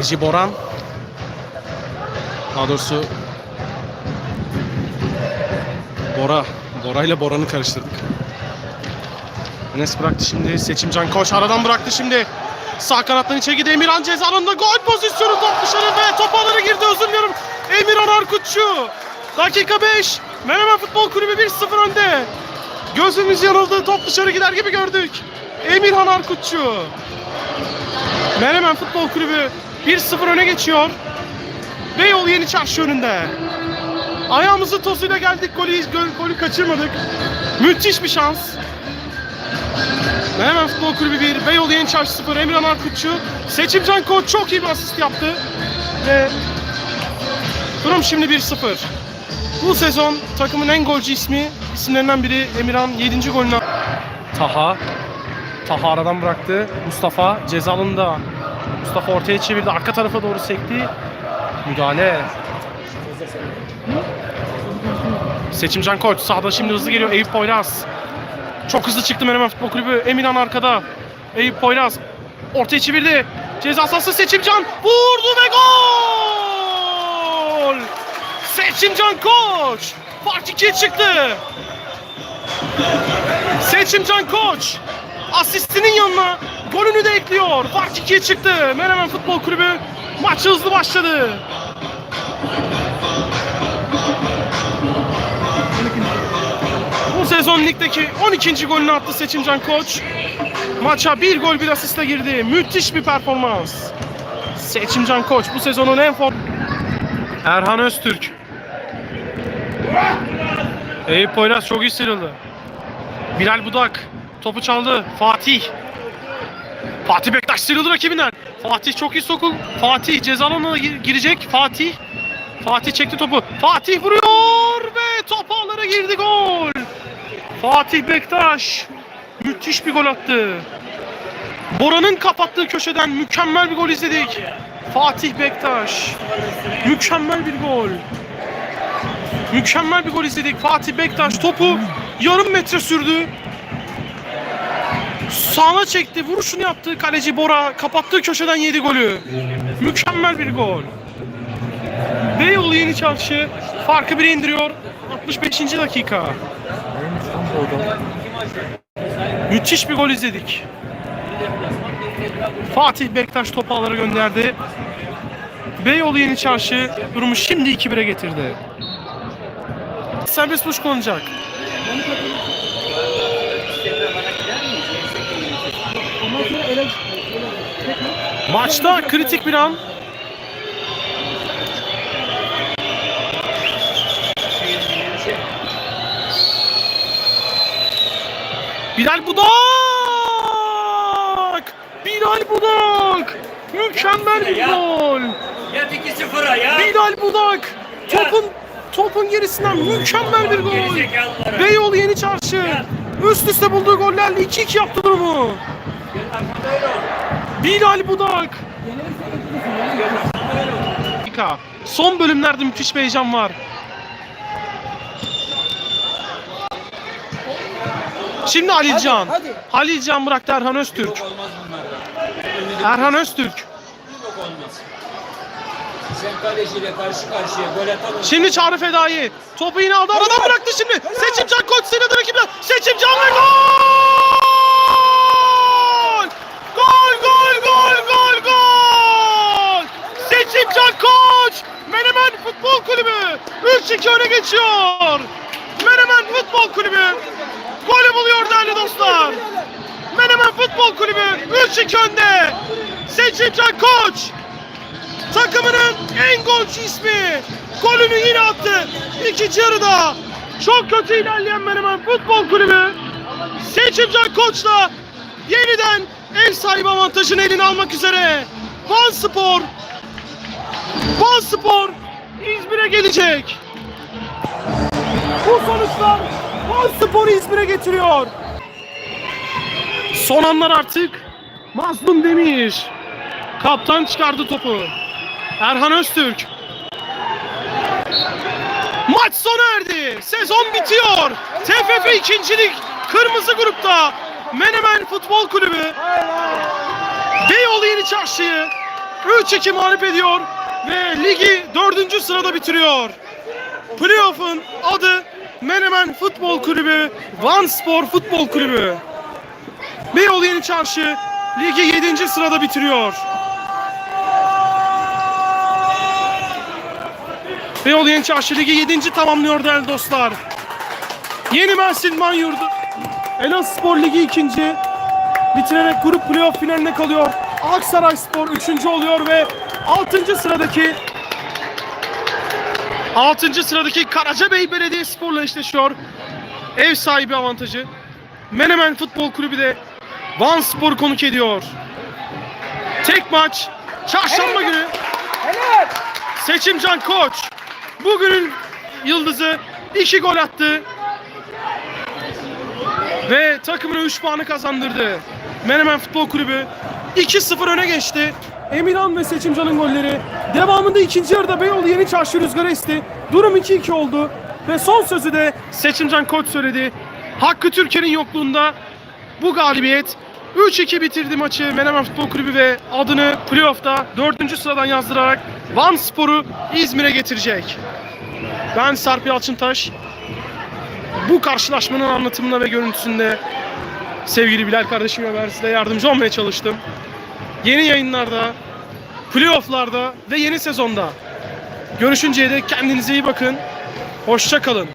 Reji Boran. Daha doğrusu Bora. Bora ile Boran'ı karıştırdık. Enes bıraktı şimdi. Seçimcan Koç aradan bıraktı şimdi. Sağ kanattan içeri gidiyor. Emirhan ceza alanında gol pozisyonu top dışarı ve top ağlara girdi özür diliyorum. Emirhan Arkutçu. Dakika 5. Menemen Futbol Kulübü 1-0 önde. Gözümüz yanıldı. Top dışarı gider gibi gördük. Emirhan Arkutçu. Menemen Futbol Kulübü 1-0 öne geçiyor. Beyoğlu Yeni Çarşı önünde. Ayağımızın tosuyla geldik. Golü, gol, golü kaçırmadık. Müthiş bir şans. Menemen Futbol Kulübü 1, Beyoğlu Yeni Çarşı 0, Emirhan Arkutçu. Seçimcan Koç çok iyi bir asist yaptı. Ve durum şimdi 1-0. Bu sezon takımın en golcü ismi, isimlerinden biri Emirhan 7. golünü Taha. Taha aradan bıraktı. Mustafa cezalında. Mustafa ortaya çevirdi. Arka tarafa doğru sekti. Müdahale. Seçimcan Koç sağda şimdi hızlı geliyor. Eyüp Poyraz. Çok hızlı çıktı Menemen Futbol Kulübü. Emirhan arkada. Eyüp Poyraz ortaya çevirdi. Ceza sahası Seçimcan vurdu ve gol! Seçimcan Koç fark ikiye çıktı. Seçimcan Koç asistinin yanına golünü de ekliyor. Fark ikiye çıktı. Menemen Futbol Kulübü maç hızlı başladı. Bu sezon ligdeki 12. golünü attı Seçimcan Koç. Maça bir gol bir asistle girdi. Müthiş bir performans. Seçimcan Koç bu sezonun en form... Erhan Öztürk. Eyüp Poyraz çok iyi sıyrıldı. Bilal Budak topu çaldı. Fatih. Fatih Bektaş sıyrıldı rakibinden. Fatih çok iyi sokul. Fatih ceza girecek. Fatih. Fatih çekti topu. Fatih vuruyor ve top ağlara girdi gol. Fatih Bektaş müthiş bir gol attı. Bora'nın kapattığı köşeden mükemmel bir gol izledik. Fatih Bektaş. Mükemmel bir gol. Mükemmel bir gol izledik. Fatih Bektaş topu yarım metre sürdü. Sağına çekti, vuruşunu yaptı kaleci Bora. Kapattığı köşeden yedi golü. Mükemmel bir gol. Beyoğlu Yeni Çarşı farkı bire indiriyor. 65. dakika. Müthiş bir gol izledik. Fatih Bektaş topu gönderdi. Beyoğlu Yeni Çarşı durumu şimdi 2-1'e getirdi. Serbest vuruş kullanacak. Maçta kritik bir an. Bilal Budak! Bilal Budak! Mükemmel bir gol! Yat 2-0'a ya. Bilal Budak! Topun topun gerisinden mükemmel bir gol! Beyoğlu Yeni Çarşı üst üste bulduğu gollerle 2-2 yaptı durumu. Bilal Budak. Son bölümlerde müthiş bir heyecan var. Şimdi Halilcan. hadi. Halilcan bıraktı Erhan Öztürk. Erhan Öztürk. Şimdi Çağrı Fedai. Topu yine aldı. Aradan bıraktı şimdi. Seçimcan Koç sıyrıldı rakibinden. Seçimcan ve! Gol gol gol gol gol! Seçimcan Koç! Menemen Futbol Kulübü 3-2 öne geçiyor. Menemen Futbol Kulübü golü buluyor değerli dostlar. Menemen Futbol Kulübü 3-2 önde. Seçimcan Koç takımının en golcü ismi. Golünü yine attı. İkinci yarıda çok kötü ilerleyen Menemen Futbol Kulübü Seçimcan Koç'la yeniden ev sahibi avantajını eline almak üzere. Van Spor Van Spor İzmir'e gelecek. Bu sonuçlar Van Spor'u İzmir'e getiriyor. Son anlar artık. Mazlum Demir. Kaptan çıkardı topu. Erhan Öztürk. Maç sona erdi. Sezon bitiyor. TFF ikincilik kırmızı grupta Menemen Futbol Kulübü Beyoğlu Yeni Çarşı'yı 3-2 mağlup ediyor ve ligi 4. sırada bitiriyor. Playoff'un adı Menemen Futbol Kulübü, Van Spor Futbol Kulübü. Beyoğlu Yeni Çarşı ligi 7. sırada bitiriyor. Beyoğlu Yeni Çarşı ligi 7. tamamlıyor değerli dostlar. Yeni Mersin Manyurdu. Elazığ Spor Ligi 2. bitirerek grup playoff finaline kalıyor. Aksaray Spor 3. oluyor ve 6. sıradaki 6. sıradaki Karacabey Belediyespor'la eşleşiyor. Ev sahibi avantajı. Menemen Futbol Kulübü de Van Spor konuk ediyor. Tek maç çarşamba günü. Seçimcan Koç bugünün yıldızı 2 gol attı. Ve takımına 3 puanı kazandırdı. Menemen Futbol Kulübü 2-0 öne geçti. Emirhan ve Seçimcan'ın golleri. Devamında ikinci yarıda Beyoğlu Yeni Çarşı rüzgarı esti. Durum 2-2 oldu. Ve son sözü de Seçimcan Koç söyledi. Hakkı Türkiye'nin yokluğunda bu galibiyet 3-2 bitirdi maçı Menemen Futbol Kulübü ve adını playoff'ta 4. sıradan yazdırarak Van Spor'u İzmir'e getirecek. Ben Sarp Yalçıntaş. Bu karşılaşmanın anlatımına ve görüntüsünde sevgili Bilal kardeşimle ben size yardımcı olmaya çalıştım. Yeni yayınlarda, playofflarda ve yeni sezonda görüşünceye dek kendinize iyi bakın. Hoşça kalın.